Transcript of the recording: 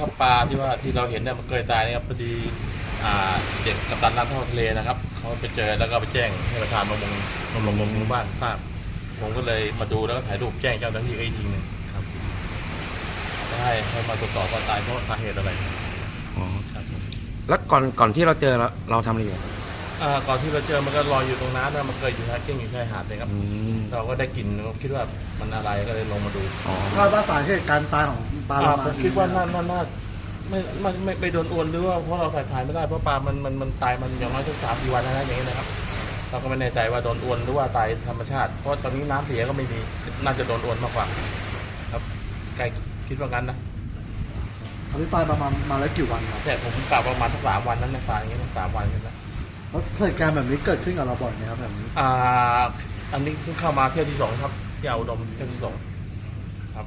ครับปลาที่ว่าที่เราเห็นเนี่ยมันเคยตายนะครับพอดีอ่าเด็กกัปตันน้ำท่อทะเลนะครับเขาไปเจอแล้วก็ไปแจ้งให้ประธานประมงประมงหมู่บ้านทราบผมก็เลยมาดูแล้วก็ถ่ายรูปแจ้งเจ้าหน้าที่ก็อีกทีหนึงครับให้ให้มาตรวจสอบว่าตายเพราะสาเหตุอะไรอ๋อครับแล้วก่อนก่อนที่เราเจอเราเราทำอะไรอยู่ อ่าก่อนที่เราเจอมันก็ลอยอยู่ตรงน้ำนะมันเคยอยู่ชายเก้งอยู่ชายหาดเลยครับ อืมเราก็ได้กลิ่นก็คิดว่ามันอะไรก็เลยลงมาดูอ๋อคาดว่าสาเหตุการตายของปลาโลอ่ามาผมคิดว่าน่าน่าน่าไม่ไม่ไม่ไม่โดนอวนหรือว่าเพราะเราใส่ถ่ายไม่ได้เพราะปลามันมันมันตายมันอย่างน้อยสักสามสี่วันนะอย่างนี้นะครับ เราก็ไม่แน่ใจว่าโดนอวนหรือว่าตายธรรมชาติ เพราะตอนนี้น้ำเสียก็ไม่มีน่าจะโดนอวนมากกว่า ครับไกลคิดว่างั้นนะอันนี้ตายประมาณมาแล้วกี่วันครับแต่ผมกลับประมาณสักสามวันนั้นนะตายอย่างนี้นะสามวันนั้นนะ แล้วเหตุการณ์แบบนี้เกิดขึ้นกับเราบ่อยไหมครับแบบนี้อ่าอันนี้เพิ่งเข้ามาเที่ยวที่สองครับเที่ยวอุดมเที่ยวที่สองครับ